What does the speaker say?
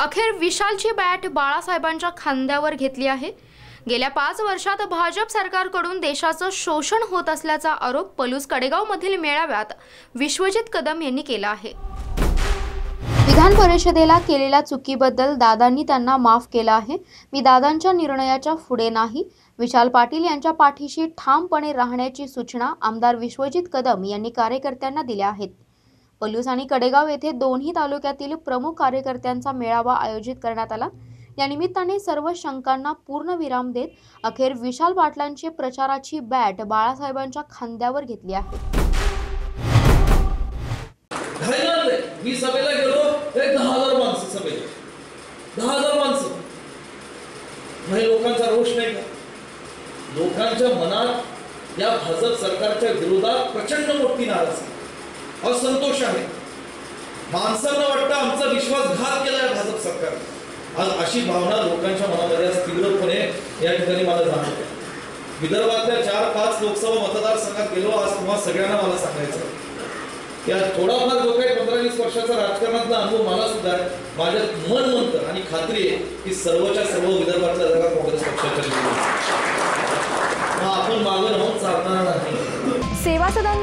अखेर विशालची बॅट बाळासाहेबांच्या खांद्यावर घेतली आहे. गेल्या पाच वर्षात भाजप सरकारकडून देशाचं शोषण होत असल्याचा आरोप पलूस कडेगावमधील मेळाव्यात विश्वजित कदम यांनी केला आहे. विधान परिषदेला केलेल्या चुकीबद्दल दादांनी त्यांना माफ केला आहे. मी दादांच्या निर्णयाच्या पुढे नाही. विशाल पाटील यांच्या पाठीशी ठामपणे राहण्याची सूचना आमदार विश्वजित कदम यांनी कार्यकर्त्यांना दिल्या आहेत. पलूस आणि कडेगाव येथे दोन्ही तालुक्यातील प्रमुख कार्यकर्त्यांचा मेळावा आयोजित करण्यात आला. या निमित्ताने सर्व शंकांना पूर्ण विराम देत अखेर विशाल पाटलांची प्रचाराची बॅट बाळासाहेबांच्या खांद्यावर घेतली आहे. मी सभेला गेलो एक दहा हजार माणसं सभेला दहा हजार माणसं. म्हणजे लोकांचा रोष नाही का? लोकांच्या मनात या भाजप सरकारच्या विरोधात प्रचंड मोठी नाराज. आहे असंतोष आहे माणसांना वाटतं आमचा विश्वासघात केलाय भाजप सरकार. आज अशी भावना लोकांच्या मनामध्ये आज तीव्रपणे या ठिकाणी मला जाणवते. विदर्भातल्या चार पाच लोकसभा मतदारसंघात गेलो आज तुम्हा सगळ्यांना मला सांगायचं या थोडाफार जो काही पंधरा वीस वर्षाचा राजकारणातला अनुभव मला सुद्धा आहे. माझ्यात मन म्हणतं आणि खात्री आहे की सर्वच्या सर्व विदर्भातल्या जगात